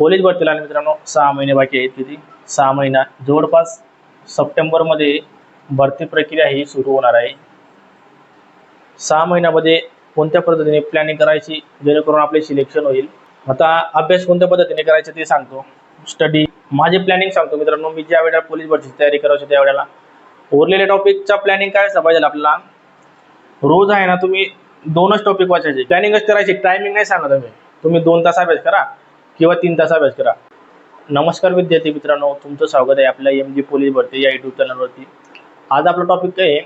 Police भरतीला. मित्रांनो सहा महिने बाकी आहेत किती सहा महिना. जवळपास सप्टेंबरमध्ये भरती प्रक्रिया ही सुरू होणार आहे. सहा महिन्यामध्ये कोणत्या पद्धतीने प्लॅनिंग करायची जेणेकरून आपले सिलेक्शन होईल? आता अभ्यास कोणत्या पद्धतीने करायचा ते सांगतो. स्टडी माझे प्लॅनिंग सांगतो मित्रांनो. मी ज्या वेळेला पोलीस भरतीची तयारी करायची त्यावेळेला उरलेल्या टॉपिकचा प्लॅनिंग काय पाहिजे आपल्याला. रोज आहे ना तुम्ही दोनच टॉपिक वाचायचे. प्लॅनिंगच करायची. टायमिंग नाही सांगत तुम्ही. तुम्ही दोन तास अभ्यास करा. किंवा तीन तास अभ्यास करा. नमस्कार विद्यार्थी मित्रांनो तुमचं स्वागत आहे आपल्या एम जी पोलीस भरती या युट्यूब चॅनलवरती आज आपलं टॉपिक काय आहे?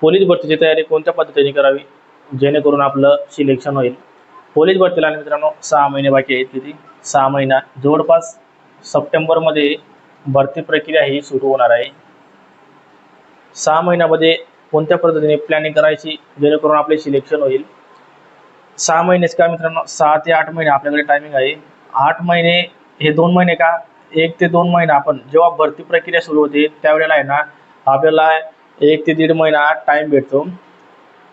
पोलीस भरतीची तयारी कोणत्या पद्धतीने करावी? जेणेकरून आपलं सिलेक्शन होईल. पोलीस भरतीला आणि मित्रांनो सहा महिने बाकी आहेत किती? सहा महिना. जवळपास सप्टेंबरमध्ये भरती प्रक्रिया ही सुरू होणार आहे. सहा महिन्यामध्ये कोणत्या पद्धतीने प्लॅनिंग करायची? जेणेकरून आपले सिलेक्शन होईल. सहा महिनेच का मित्रांनो? सहा ते आठ महिने आपल्याकडे टायमिंग आहे. आठ महिने हे दोन महिने का? एक ते दोन महिना आपण जेव्हा भरती प्रक्रिया सुरू होते त्यावेळेला आहे ना आपल्याला एक ते दीड महिना टाईम भेटतो.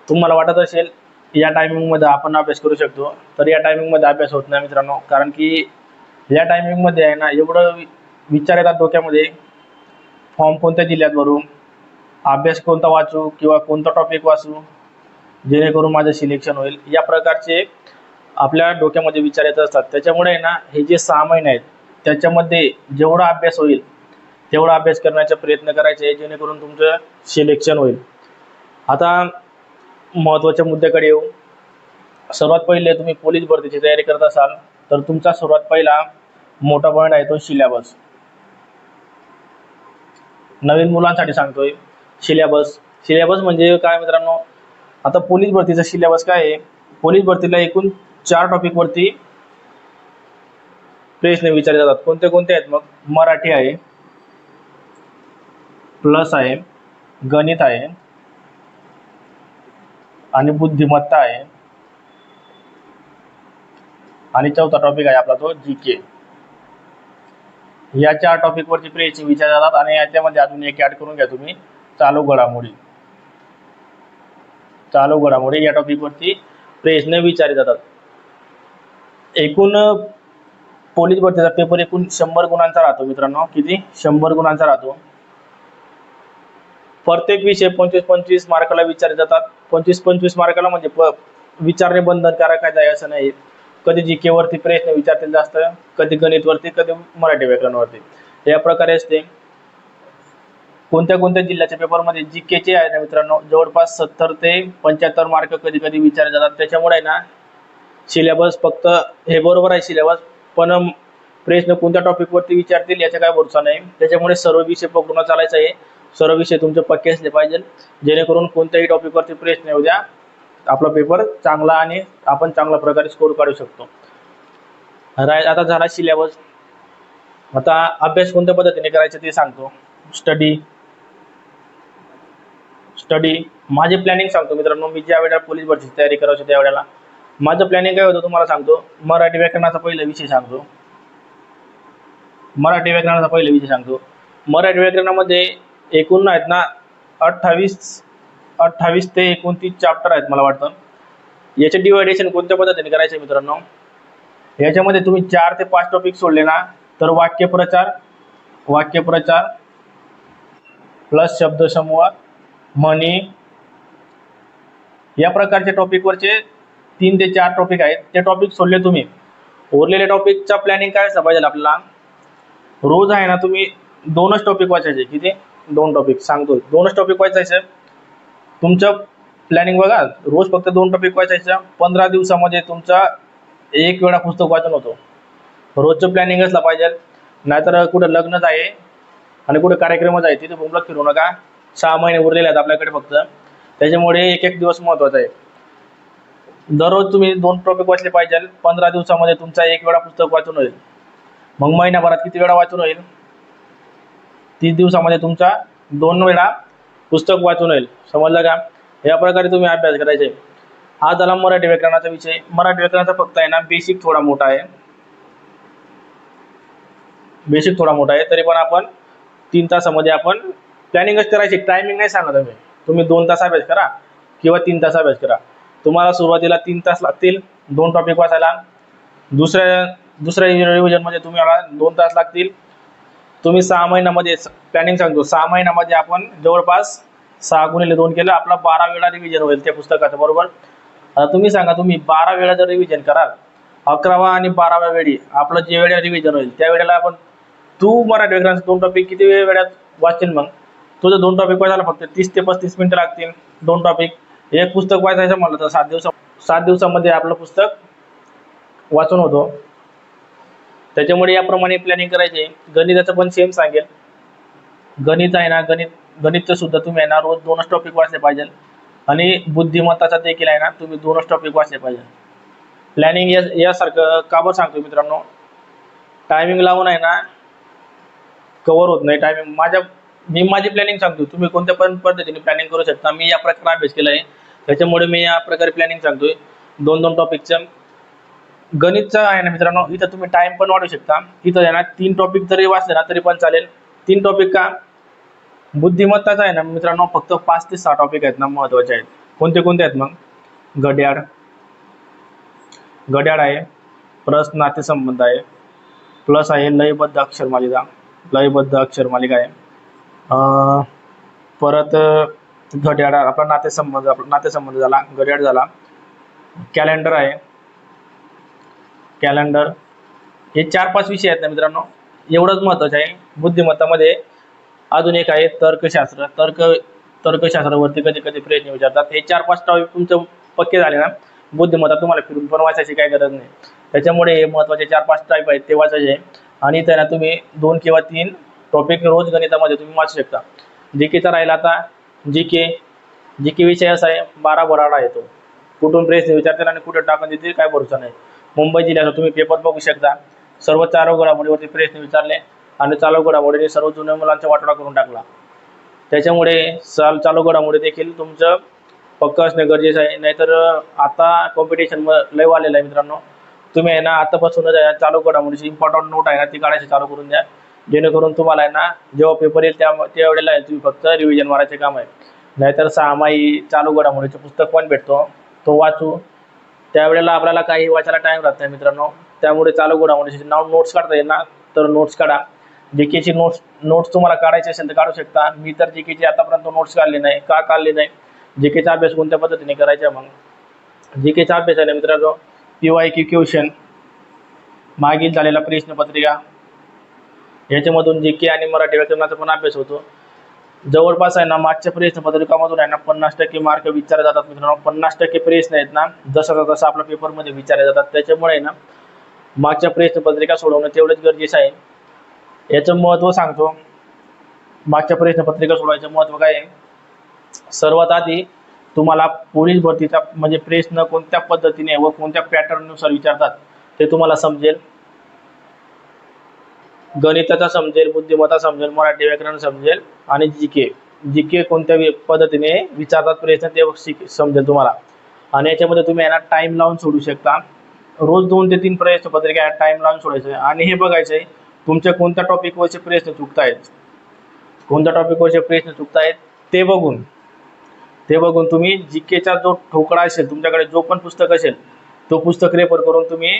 तुम्हाला वाटत असेल या टायमिंगमध्ये आपण अभ्यास करू शकतो तर या टायमिंगमध्ये अभ्यास होत नाही मित्रांनो कारण की या टायमिंगमध्ये आहे ना एवढं विचार येतात डोक्यामध्ये फॉर्म कोणत्या जिल्ह्यात भरू अभ्यास कोणता वाचू किंवा कोणता टॉपिक वाचू जेणेकरून माझं सिलेक्शन होईल. या प्रकारचे आपल्या डोक्यामध्ये विचार येत असतात. त्याच्यामुळे आहे ना हे जे सहा महिने आहेत त्याच्यामध्ये जेवढा अभ्यास होईल तेवढा अभ्यास करण्याचा प्रयत्न करायचे जेणेकरून तुमचं सिलेक्शन होईल. आता महत्त्वाच्या मुद्द्याकडे येऊ. सर्वात पहिले तुम्ही पोलीस भरतीची तयारी करत असाल तर तुमचा सर्वात पहिला मोठा पॉईंट आहे तो सिलेबस नवीन मुलांसाठी सांगतोय सिलेबस सिलेबस म्हणजे काय मित्रांनो? आता पोलीस भरतीचा सिलेबस काय आहे? पोलीस भरतीला एकूण चार टॉपिकवरती प्रश्न विचारले जातात. कोणते कोणते आहेत? मग मराठी आहे प्लस आहे गणित आहे आणि बुद्धिमत्ता आहे. आणि चौथा टॉपिक आहे आपला तो जी के या चार टॉपिकवरती प्रश्न विचारले जातात आणि याच्यामध्ये अजून एक ऍड करून घ्या तुम्ही. चालू घडामोडी. चालू घडामोडी. या टॉपिकवरती प्रश्न विचारले जातात. एकूण पोलीस भरतीचा पेपर एकूण शंभर गुणांचा राहतो मित्रांनो. किती? शंभर गुणांचा राहतो. प्रत्येक विषय पंचवीस पंचवीस मार्काला विचारले जातात. पंचवीस पंचवीस मार्काला म्हणजे प विचारणे बंधनकारक आहे असं नाही. कधी जी केवरती प्रश्न विचारतील जास्त कधी गणितवरती कधी मराठी व्याकरणवरती या प्रकारे असते. कोणत्या कोणत्या जिल्ह्याच्या पेपरमध्ये जी केचे आहे ना मित्रांनो? जवळपास सत्तर ते पंच्याहत्तर मार्क कधी कधी विचारले जातात. त्याच्यामुळे आहे ना सिलेबस फक्त हे बरोबर आहे सिलेबस पण प्रश्न कोणत्या टॉपिकवरती विचारतील याचा काय भरोसा नाही. त्याच्यामुळे सर्व विषय पकडून चालायचं आहे. सर्व विषय तुमचे पक्के असले पाहिजे. जेणेकरून कोणत्याही टॉपिकवरती प्रश्न येऊ द्या. आपला पेपर चांगला आणि आपण चांगल्या प्रकारे स्कोर काढू शकतो. राय आता झाला सिलेबस आता अभ्यास कोणत्या पद्धतीने करायचा ते सांगतो. स्टडी स्टडी माझे प्लॅनिंग सांगतो मित्रांनो मी ज्या वेळेला पोलीस भरतीची तयारी करायची त्यावेळेला माझं प्लॅनिंग काय होतं तुम्हाला सांगतो मराठी व्याकरणाचा पहिला विषय सांगतो. मराठी व्याकरणाचा पहिला विषय सांगतो. मराठी व्याकरणामध्ये एकूण आहेत ना अठ्ठावीस अठ्ठावीस ते एकोणतीस चॅप्टर आहेत मला वाटतं. याचे डिवायडेशन कोणत्या पद्धतीने करायचे मित्रांनो? याच्यामध्ये तुम्ही चार ते पाच टॉपिक सोडले ना तर वाक्यप्रचार वाक्यप्रचार प्लस शब्दसमूह म्हणी या प्रकारच्या टॉपिकवरचे तीन ते चार टॉपिक आहेत. ते टॉपिक सोडले तुम्ही. उरलेल्या टॉपिकचा प्लॅनिंग काय असं पाहिजे आपल्याला? रोज आहे ना तुम्ही दोनच टॉपिक वाचायचे. किती? दोन टॉपिक सांगतो दोनच टॉपिक वाचायचे. तुमचं प्लॅनिंग बघा. रोज फक्त दोन टॉपिक वाचायचं. पंधरा दिवसामध्ये तुमचा एक वेळा पुस्तक वाचन होतो. रोजचं प्लॅनिंग असलं पाहिजे. नाहीतर कुठं लग्नच आहे आणि कुठे कार्यक्रमच आहे. तिथे बोंबलत फिरू नका. सहा महिने उरलेले आहेत आपल्याकडे फक्त. त्याच्यामुळे एक एक दिवस महत्त्वाचा आहे. दररोज तुम्ही दोन टॉपिक वाचले पाहिजे. पंधरा दिवसामध्ये तुमचा एक वेळा पुस्तक वाचून होईल. मग महिन्याभरात किती वेळा वाचून होईल? तीस दिवसामध्ये तुमचा दोन वेळा पुस्तक वाचून होईल. समजलं का? या प्रकारे तुम्ही अभ्यास करायचे. हा झाला मराठी व्याकरणाचा विषय. मराठी व्याकरणाचा फक्त आहे ना बेसिक थोडा मोठा आहे. बेसिक थोडा मोठा आहे. तरी पण आपण तीन तासामध्ये आपण प्लॅनिंगच करायची. टायमिंग नाही सांगत तुम्ही तुम्ही दोन तास अभ्यास करा किंवा तीन तास अभ्यास करा. तुम्हाला सुरुवातीला तीन तास लागतील दोन टॉपिक वाचायला. दुसऱ्या दुसऱ्या रिव्हिजनमध्ये तुम्हाला दोन तास लागतील. तुम्ही सहा महिन्यामध्ये प्लॅनिंग सांगतो. सहा महिन्यामध्ये आपण जवळपास सहा गुणिले दोन केलं आपला बारा वेळा रिव्हिजन होईल त्या पुस्तकाचं बरोबर? आता तुम्ही सांगा तुम्ही बारा वेळा जर रिव्हिजन कराल अकरावा आणि बाराव्या वेळी आपलं जे वेळेला रिव्हिजन होईल त्या वेळेला आपण तू मराठी व्याकरणाचे दोन टॉपिक किती वेळ वेळात वाचतील मग? तुझं दोन टॉपिक वाचायला फक्त तीस ते पस्तीस मिनिटं लागतील. दोन टॉपिक एक पुस्तक वाचायचं म्हटलं तर सात दिवसा सात दिवसामध्ये आपलं पुस्तक वाचून होतो. त्याच्यामुळे याप्रमाणे प्लॅनिंग करायचे. गणिताचं पण सेम सांगेल. गणित आहे ना गणित गणितचं सुद्धा तुम्ही आहे ना रोज दोनच टॉपिक वाचले पाहिजे. आणि बुद्धिमत्ताचा देखील आहे ना तुम्ही दोनच टॉपिक वाचले पाहिजे. प्लॅनिंग या यासारखं का बरं सांगतो मित्रांनो? टायमिंग लावून आहे ना कवर होत नाही. टायमिंग माझ्या मी माझी प्लॅनिंग सांगतो. तुम्ही कोणत्या पण पद्धतीने प्लॅनिंग करू शकता. मी या प्रकारे अभ्यास केला आहे त्याच्यामुळे मी या प्रकारे प्लॅनिंग सांगतोय. दोन दोन टॉपिकचं गणितचं आहे ना मित्रांनो इथं तुम्ही टाइम पण वाढवू शकता. इथं आहे ना तीन टॉपिक जरी वाचले ना तरी पण चालेल. तीन टॉपिक का? बुद्धिमत्ताचा आहे ना मित्रांनो फक्त पाच ते सहा टॉपिक आहेत ना महत्त्वाचे आहेत. कोणते कोणते आहेत मग? घड्याळ. घड्याळ आहे. प्लस नातेसंबंध आहे. प्लस आहे लयबद्ध अक्षर मालिका. लयबद्ध अक्षर मालिका आहे. परत घड्याळ आपला नातेसंबंध आपला नातेसंबंध झाला घड्याळ झाला. कॅलेंडर आहे. कॅलेंडर हे चार पाच विषय आहेत ना मित्रांनो. एवढंच महत्त्वाचं आहे. बुद्धिमत्तामध्ये अजून एक आहे तर्कशास्त्र. तर्क तर्कशास्त्रावरती कधी कधी प्रयत्न विचारतात. हे चार पाच टॉपिक तुमचं पक्के झाले ना? बुद्धिमत्ता तुम्हाला फिरून पण वाचायची काही गरज नाही. त्याच्यामुळे हे महत्त्वाचे चार पाच टाईप आहेत ते वाचायचे. आणि त्यांना तुम्ही दोन किंवा तीन टॉपिक रोज गणितामध्ये तुम्ही वाचू शकता. जी केचा राहिला आता. जी के जी के विषय असा आहे बारा बराडा येतो कुठून प्रेस विचारतील आणि कुठे टाकून देतील काय भरोसा नाही. मुंबई जिल्ह्याचा तुम्ही पेपर बघू शकता. सर्व चार घडामोडीवरती प्रेसने विचारले आणि चालू घडामोडीने सर्व जुन्या मुलांचा वाटोळा करून टाकला. त्याच्यामुळे चाल चालू घडामोडी देखील तुमचं पक्क असणं गरजेचं आहे. नाहीतर आता कॉम्पिटिशन लय वाढलेलं आहे मित्रांनो. तुम्ही आहे ना आतापासूनच आहे चालू घडामोडीची इम्पॉर्टंट नोट आहे ना ती काढायची चालू करून द्या. जेणेकरून तुम्हाला आहे ना जेव्हा पेपर येईल त्या त्यावेळेला तुम्ही फक्त रिव्हिजन मारायचे काम आहे. नाहीतर सहामाही चालू घडामोडीचं पुस्तक पण भेटतो. तो वाचू. त्यावेळेला आपल्याला काही वाचायला टाईम राहत नाही मित्रांनो. त्यामुळे चालू घडामोडीचे नाव नोट्स काढता येईल ना तर नोट्स काढा. जे केची नोट्स नोट्स तुम्हाला काढायचे असेल तर काढू शकता. मी तर जे केची आतापर्यंत नोट्स काढले नाही. का काढले नाही? जे केचा अभ्यास कोणत्या पद्धतीने करायचा मग? जे केचा अभ्यास आहे ना मित्रांनो पी वाय क्यू क्वेश्चन मागील झालेला प्रश्नपत्रिका. याच्यामधून जे के आणि मराठी व्याकरणाचा पण अभ्यास होतो. जवळपास आहे ना मागच्या प्रश्नपत्रिकामधून आहे ना पन्नास टक्के मार्क विचारले जातात मित्रांनो. पन्नास टक्के प्रश्न आहेत ना जसं तसं आपल्या पेपरमध्ये विचारले जातात त्याच्यामुळे ना मागच्या प्रश्नपत्रिका सोडवणं तेवढंच गरजेचं आहे. याचं महत्त्व सांगतो. मागच्या प्रश्नपत्रिका सोडवायचं महत्त्व काय आहे? सर्वात आधी तुम्हाला पोलीस भरतीचा म्हणजे प्रश्न कोणत्या पद्धतीने व कोणत्या पॅटर्ननुसार विचारतात ते तुम्हाला समजेल. गणिताचा समजेल बुद्धिमत्ता समजेल मराठी व्याकरण समजेल आणि जी के जी के कोणत्या पद्धतीने विचारतात प्रयत्न ते शिक समजेल तुम्हाला. आणि याच्यामध्ये तुम्ही यांना टाईम लावून सोडू शकता. रोज दोन ते तीन प्रयत्न पत्रिका टाईम लावून सोडायचं. आहे आणि हे बघायचं आहे तुमच्या कोणत्या टॉपिकवरचे प्रयत्न चुकतायत? कोणत्या टॉपिकवरचे प्रश्न चुकतायत? ते बघून. ते बघून तुम्ही जी केचा जो ठोकळा असेल तुमच्याकडे जो पण पुस्तक असेल तो पुस्तक रेफर करून तुम्ही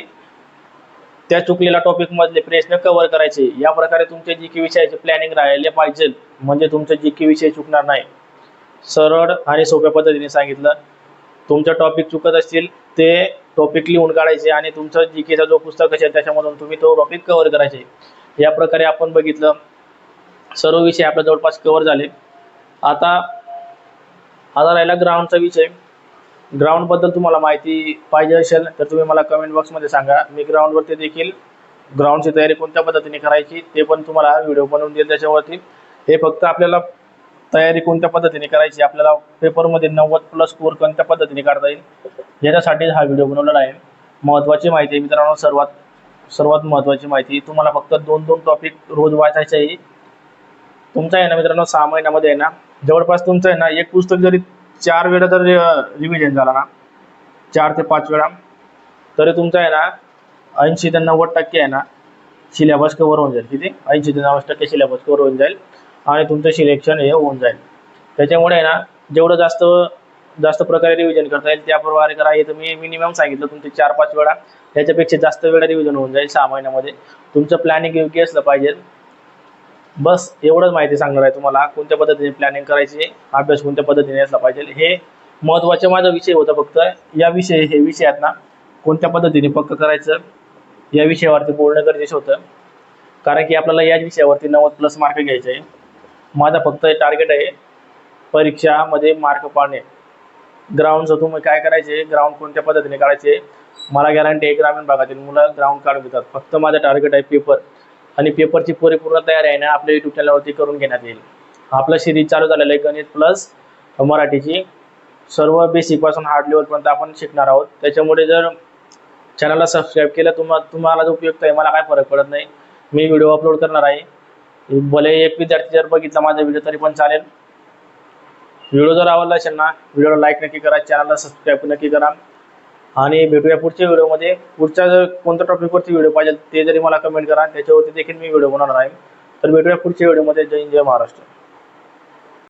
त्या चुकलेल्या टॉपिक मधले प्रश्न कव्हर करायचे. या प्रकारे तुमचे जी के विषयाचे प्लॅनिंग राहिले पाहिजे. म्हणजे तुमचे जी के विषय चुकणार नाही. सरळ आणि सोप्या पद्धतीने सांगितलं. तुमचं टॉपिक चुकत असतील ते टॉपिक लिहून काढायचे आणि तुमचा जी केचा जो पुस्तक असेल त्याच्यामधून तुम्ही तो टॉपिक कव्हर करायचे. या प्रकारे आपण बघितलं. सर्व विषय आपल्या जवळपास कव्हर झाले. आता आता राहिला ग्राउंडचा विषय. ग्राउंडबद्दल तुम्हाला माहिती पाहिजे असेल तर तुम्ही मला कमेंट बॉक्समध्ये सांगा. मी ग्राउंडवरती देखील ग्राउंडची तयारी कोणत्या पद्धतीने करायची ते पण तुम्हाला व्हिडिओ बनवून देईल त्याच्यावरती. हे फक्त आपल्याला तयारी कोणत्या पद्धतीने करायची आपल्याला पेपरमध्ये नव्वद प्लस स्कोअर कोणत्या पद्धतीने काढता येईल याच्यासाठी हा व्हिडिओ बनवलेला आहे. महत्त्वाची माहिती आहे मित्रांनो सर्वात सर्वात महत्त्वाची माहिती तुम्हाला फक्त दोन दोन टॉपिक रोज वाचायचे आहे. तुमचा आहे ना मित्रांनो सहा महिन्यामध्ये आहे ना जवळपास तुमचं आहे ना एक पुस्तक जरी चार वेळा जर रिव्हिजन झाला ना. चार ते पाच वेळा. तरी तुमचं आहे ना ऐंशी ते नव्वद टक्के आहे ना सिलेबस कव्हर होऊन जाईल किती? ऐंशी ते नव्वद टक्के सिलेबस कव्हर होऊन जाईल आणि तुमचं सिलेक्शन हे होऊन जाईल. त्याच्यामुळे आहे ना जेवढं जास्त जास्त प्रकारे रिव्हिजन करता येईल त्याप्रकारे करा. हे तुम्ही मिनिमम सांगितलं तुमचे चार पाच वेळा. त्याच्यापेक्षा जास्त वेळा रिव्हिजन होऊन जाईल सहा महिन्यामध्ये. तुमचं प्लॅनिंग योग्य असलं पाहिजे. बस एवढंच माहिती सांगणार आहे तुम्हाला. कोणत्या पद्धतीने प्लॅनिंग करायची अभ्यास कोणत्या पद्धतीने असला पाहिजे हे महत्त्वाचे माझा विषय होता फक्त. या विषय हे विषय आहेत ना कोणत्या पद्धतीने पक्क करायचं या विषयावरती बोलणं गरजेचं होतं. कारण की आपल्याला याच विषयावरती नव्वद प्लस मार्क घ्यायचे आहे. माझा फक्त टार्गेट आहे परीक्षामध्ये मार्क पाहणे ग्राउंडचं तुम्ही काय करायचे ग्राउंड कोणत्या पद्धतीने काढायचे मला गॅरंटी आहे ग्रामीण भागातील मुलं ग्राउंड काढून घेतात फक्त माझं टार्गेट आहे पेपर आणि पेपरची पुरेपूर्ण तयारी आहे ना आपल्या युट्यूब चॅनलवरती करून घेण्यात येईल. आपलं सिरीज चालू झालेलं आहे गणित प्लस मराठीची. सर्व बेसिकपासून हार्ड लेवलपर्यंत आपण शिकणार आहोत. त्याच्यामुळे जर चॅनलला सबस्क्राईब केलं तुम्हा तुम्हाला जो उपयुक्त आहे मला काय फरक पडत नाही. मी व्हिडिओ अपलोड करणार आहे. भले एक विद्यार्थी जर बघितला माझा व्हिडिओ तरी पण चालेल. व्हिडिओ जर आवडला असेल ना व्हिडिओला लाईक नक्की करा. चॅनलला सबस्क्राईब नक्की करा. आणि भेटूया पुढच्या व्हिडिओमध्ये. पुढच्या जर कोणत्या टॉपिकवरती व्हिडिओ पाहिजे ते जरी मला कमेंट करा त्याच्यावरती देखील मी व्हिडिओ बनवणार आहे. तर भेटूया पुढच्या व्हिडिओमध्ये. जय हिंद, जय महाराष्ट्र.